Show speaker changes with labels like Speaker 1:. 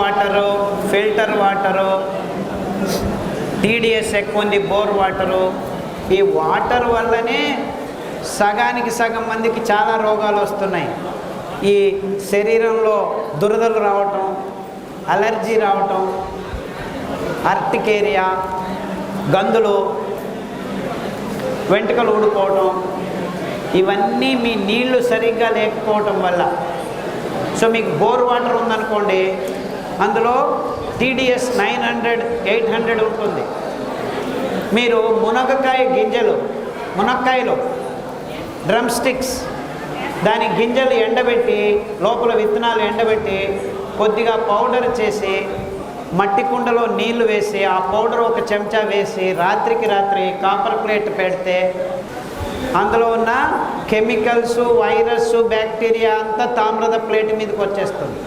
Speaker 1: Water filter water TDS ఎక్కువ ఉంది bore water. ఈ వాటర్ వల్లనే సగానికి సగం మందికి చాలా రోగాలు వస్తున్నాయి. ఈ శరీరంలో దురదలు రావటం అలర్జీ రావటం అర్టికేరియా గందులు వెంట్రుకలు ఊడిపోవటం ఇవన్నీ మీ నీళ్ళు సరిగ్గా లేకపోవటం వల్ల. సో మీకు బోర్ వాటర్ ఉందనుకోండి అందులో TDS nine hundred eight hundred ఉంటుంది. మీరు మునగకాయ గింజలు మునక్కాయలు డ్రమ్ స్టిక్స్ దాని గింజలు ఎండబెట్టి లోపల విత్తనాలు ఎండబెట్టి కొద్దిగా పౌడర్ చేసి మట్టి కుండలో నీళ్ళు వేసి ఆ పౌడర్ ఒక చెంచా వేసి రాత్రికి రాత్రి కాపర్ ప్లేట్ పెడితే అందులో ఉన్న కెమికల్స్ వైరస్ బ్యాక్టీరియా అంతా తామ్రద ప్లేట్ మీదకి వచ్చేస్తుంది.